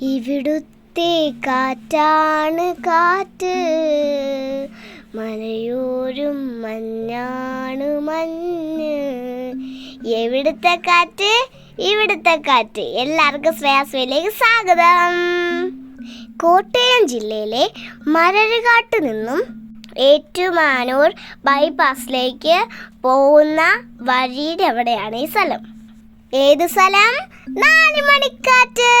ഇവിടുത്തെ കാറ്റാണ് കാറ്റ്. മലയോരും മഞ്ഞാണ് മഞ്ഞ്. എവിടുത്തെ കാറ്റ്? ഇവിടുത്തെ കാറ്റ്. എല്ലാവർക്കും ശ്രേയാസ്വയിലേക്ക് സ്വാഗതം. കോട്ടയം ജില്ലയിലെ മരരുകാട്ട് നിന്നും ഏറ്റുമാനൂർ ബൈപ്പാസിലേക്ക് പോകുന്ന വഴിയുടെ അവിടെയാണ് ഈ സ്ഥലം? ഏത് സ്ഥലം? നാല് മണിക്കാറ്റ്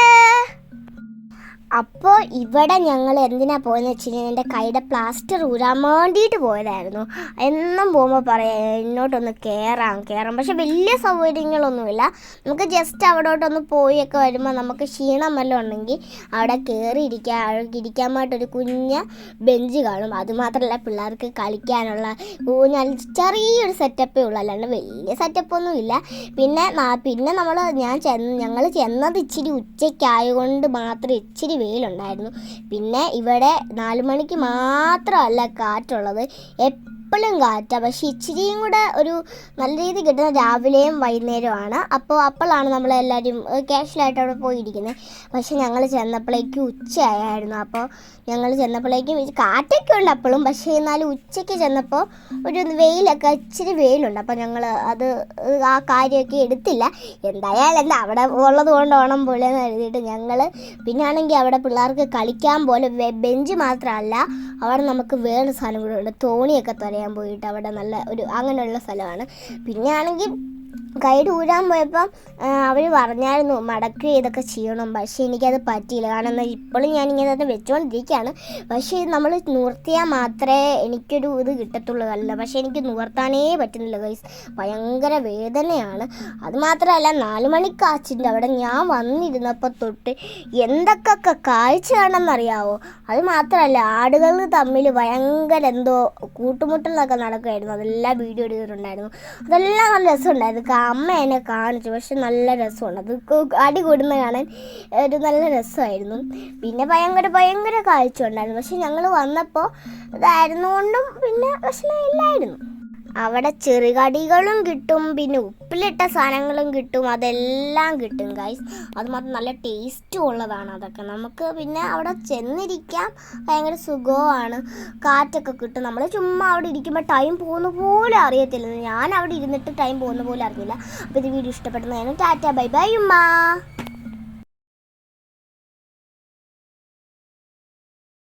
അപ്പോൾ ഇവിടെ ഞങ്ങൾ എന്തിനാ പോയെന്ന് വെച്ച് കഴിഞ്ഞാൽ എന്റെ കൈയുടെ പ്ലാസ്റ്റർ ഊരാൻ വേണ്ടിയിട്ട് പോയതായിരുന്നു. എന്നും പോകുമ്പോൾ പറയാം ഇങ്ങോട്ടൊന്ന് കയറാം കയറാം പക്ഷെ വലിയ സൗകര്യങ്ങളൊന്നുമില്ല. നമുക്ക് ജസ്റ്റ് അവിടോട്ടൊന്ന് പോയൊക്കെ വരുമ്പോൾ നമുക്ക് ക്ഷീണം വല്ലതും ഉണ്ടെങ്കിൽ അവിടെ കയറി ഇരിക്കാൻ ഒരു കുഞ്ഞ ബെഞ്ച് കാണും. അതുമാത്രമല്ല പിള്ളേർക്ക് കളിക്കാനുള്ള ഊഞ്ഞാൽ ചെറിയൊരു സെറ്റപ്പേ ഉള്ളൂ. അല്ലാണ്ട് വലിയ സെറ്റപ്പൊന്നും ഇല്ല. പിന്നെ പിന്നെ നമ്മൾ ഞാൻ ചെന്ന് ഞങ്ങൾ ചെന്നത് ഇച്ചിരി ഉച്ചയ്ക്കായതുകൊണ്ട് മാത്രം ഇച്ചിരി വെയിലുണ്ടായിരുന്നു. പിന്നെ ഇവിടെ നാല് മണിക്ക് മാത്രമല്ല കാറ്റുള്ളത്. എപ്പോഴും കാറ്റാണ് പക്ഷേ ഇച്ചിരിയും കൂടെ ഒരു നല്ല രീതി കിട്ടുന്ന രാവിലെയും വൈകുന്നേരമാണ് അപ്പോൾ അപ്പോഴാണ് നമ്മളെല്ലാവരും ക്യാഷ്വലായിട്ട് അവിടെ പോയിരിക്കുന്നത്. പക്ഷേ ഞങ്ങൾ ചെന്നപ്പോഴേക്കും ഉച്ചയായിരുന്നു. അപ്പോൾ ഞങ്ങൾ ചെന്നപ്പോഴേക്കും കാറ്റൊക്കെ ഉണ്ട് അപ്പോഴും പക്ഷേ എന്നാലും ഉച്ചയ്ക്ക് ചെന്നപ്പോൾ ഒരു വെയിലൊക്കെ ഇച്ചിരി വെയിലുണ്ട്. അപ്പോൾ ഞങ്ങൾ അത് ആ കാര്യമൊക്കെ എടുത്തില്ല. എന്തായാലും എന്താ അവിടെ ഉള്ളത് കൊണ്ട് ഓണം പോലെ എന്ന് എഴുതിയിട്ട് ഞങ്ങൾ പിന്നെ ആണെങ്കിൽ അവിടെ പിള്ളേർക്ക് കളിക്കാൻ പോലെ ബെഞ്ച് മാത്രമല്ല അവിടെ നമുക്ക് വേറെ സാധനം കൂടെ ഉണ്ട്. തോണിയൊക്കെ തുറയാൻ പോയിട്ട് അവിടെ നല്ല ഒരു അങ്ങനെയുള്ള സ്ഥലമാണ്. പിന്നെ ആണെങ്കിൽ ഗൈഡ് ഊരാൻ പോയപ്പം അവർ പറഞ്ഞായിരുന്നു മടക്ക് ഇതൊക്കെ ചെയ്യണം. പക്ഷേ എനിക്കത് പറ്റിയില്ല. കാരണം ഇപ്പോഴും ഞാനിങ്ങനെ തന്നെ വെച്ചുകൊണ്ടിരിക്കുകയാണ് പക്ഷേ നമ്മൾ നിവർത്തിയാൽ മാത്രമേ എനിക്കൊരു ഇത് കിട്ടത്തുള്ളൂ അല്ല പക്ഷേ എനിക്ക് നിവർത്താനേ പറ്റുന്നില്ല ഗൈസ് ഭയങ്കര വേദനയാണ്. അതുമാത്രമല്ല നാല് മണിക്കാച്ചിന്റെ അവിടെ ഞാൻ വന്നിരുന്നപ്പോൾ തൊട്ട് എന്തൊക്കെ കാണണമെന്നറിയാവോ അത് മാത്രമല്ല ആടുകൾ തമ്മിൽ ഭയങ്കര എന്തോ കൂട്ടുമുട്ടലൊക്കെ നടക്കുമായിരുന്നു അതെല്ലാം വീഡിയോ എടുത്തിട്ടുണ്ടായിരുന്നു. അതെല്ലാം നല്ല രസമുണ്ടായിരുന്നു. കാ- അമ്മ എന്നെ കാണിച്ചു. പക്ഷെ നല്ല രസമാണ് അത് അടി കൂടുന്ന കാണാൻ ഒരു നല്ല രസമായിരുന്നു. പിന്നെ ഭയങ്കര ഭയങ്കര കാഴ്ച ഉണ്ടായിരുന്നു. പക്ഷെ ഞങ്ങൾ വന്നപ്പോൾ ഇതായിരുന്നു കൊണ്ടും പിന്നെ പ്രശ്നമില്ലായിരുന്നു. അവിടെ ചെറുകടികളും കിട്ടും പിന്നെ ഉപ്പിലിട്ട സാധനങ്ങളും കിട്ടും അതെല്ലാം കിട്ടും ഗൈസ് അത് മാത്രം നല്ല ടേസ്റ്റും ഉള്ളതാണ് അതൊക്കെ. നമുക്ക് പിന്നെ അവിടെ ചെന്നിരിക്കാം. ഭയങ്കര സുഖമാണ് കാറ്റൊക്കെ കിട്ടും. നമ്മൾ ചുമ്മാ അവിടെ ഇരിക്കുമ്പോൾ ടൈം പോകുന്ന പോലും അറിയത്തില്ല. ഞാൻ അവിടെ ഇരുന്നിട്ട് ടൈം പോകുന്ന പോലും അറിഞ്ഞില്ല. അപ്പോൾ ഇത് വീഡിയോ ഇഷ്ടപ്പെടുന്നതിന് ടാറ്റ. ബൈ ബൈ ഉമ്മ.